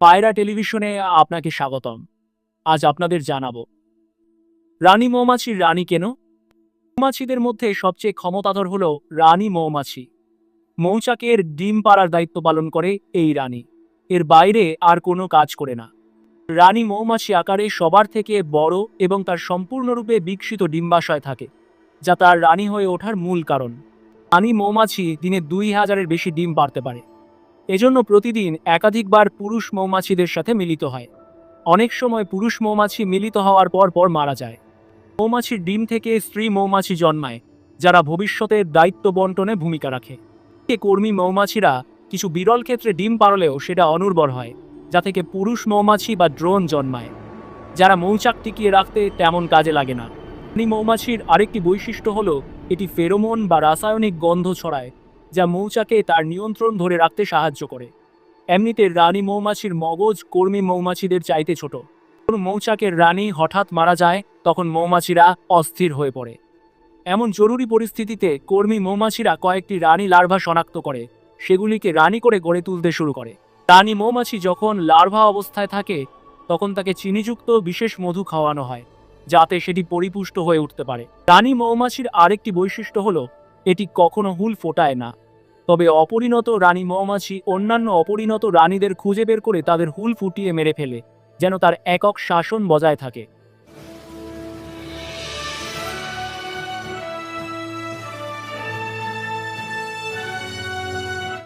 পায়রা টেলিভিশনে আপনাকে স্বাগতম। আজ আপনাদের জানাব। রানী মৌমাছির রানী কেন? মৌমাছিদের মধ্যে সবচেয়ে ক্ষমতাধর হল রানী মৌমাছি। মৌচাকের ডিম পাড়ার দায়িত্ব পালন করে এই রানী। এর বাইরে আর কোনো কাজ করে না। রানী মৌমাছি আকারে সবার থেকে বড় এবং তার সম্পূর্ণরূপে বিকশিত ডিম্বাশয় থাকে, যা তার রানী হয়ে ওঠার মূল কারণ। রানী মৌমাছি দিনে দুই হাজারের বেশি ডিম পারতে পারে। এজন্য প্রতিদিন একাধিকবার পুরুষ মৌমাছিদের সাথে মিলিত হয়। অনেক সময় পুরুষ মৌমাছি মিলিত হওয়ার পর পর মারা যায়। মৌমাছির ডিম থেকে স্ত্রী মৌমাছি জন্মায়, যারা ভবিষ্যতের দায়িত্ব বন্টনে ভূমিকা রাখে। কর্মী মৌমাছিরা কিছু বিরল ক্ষেত্রে ডিম পারলেও সেটা অনুর্বর হয়, যা থেকে পুরুষ মৌমাছি বা ড্রোন জন্মায়। যারা মৌচাক টিকিয়ে রাখতে তেমন কাজে লাগে না। মৌমাছির আরেকটি বৈশিষ্ট্য হলো, এটি ফেরোমন বা রাসায়নিক গন্ধ ছড়ায় যা মৌচাকে তার নিয়ন্ত্রণ ধরে রাখতে সাহায্য করে। এমনিতে রানী মৌমাছির মগজ কর্মী মৌমাছিদের চাইতে ছোট। মৌচাকের রানী হঠাৎ মারা যায়, তখন মৌমাছিরা অস্থির হয়ে পড়ে। এমন জরুরি পরিস্থিতিতে কর্মী মৌমাছিরা কয়েকটি রানী লার্ভা শনাক্ত করে। সেগুলিকে রানী করে গড়ে তুলতে শুরু করে। রানী মৌমাছি যখন লার্ভা অবস্থায় থাকে, তখন তাকে চিনিযুক্ত বিশেষ মধু খাওয়ানো হয়, যাতে সেটি পরিপুষ্ট হয়ে উঠতে পারে। রানী মৌমাছির আরেকটি বৈশিষ্ট্য হলো এটি কখনো হুল ফোটায় না। তবে অপরিণত রানী মৌমাছি অন্যান্য অপরিণত রানীদের খুঁজে বের করে তাদের হুল ফুটিয়ে মেরে ফেলে, যেন তার একক শাসন বজায় থাকে।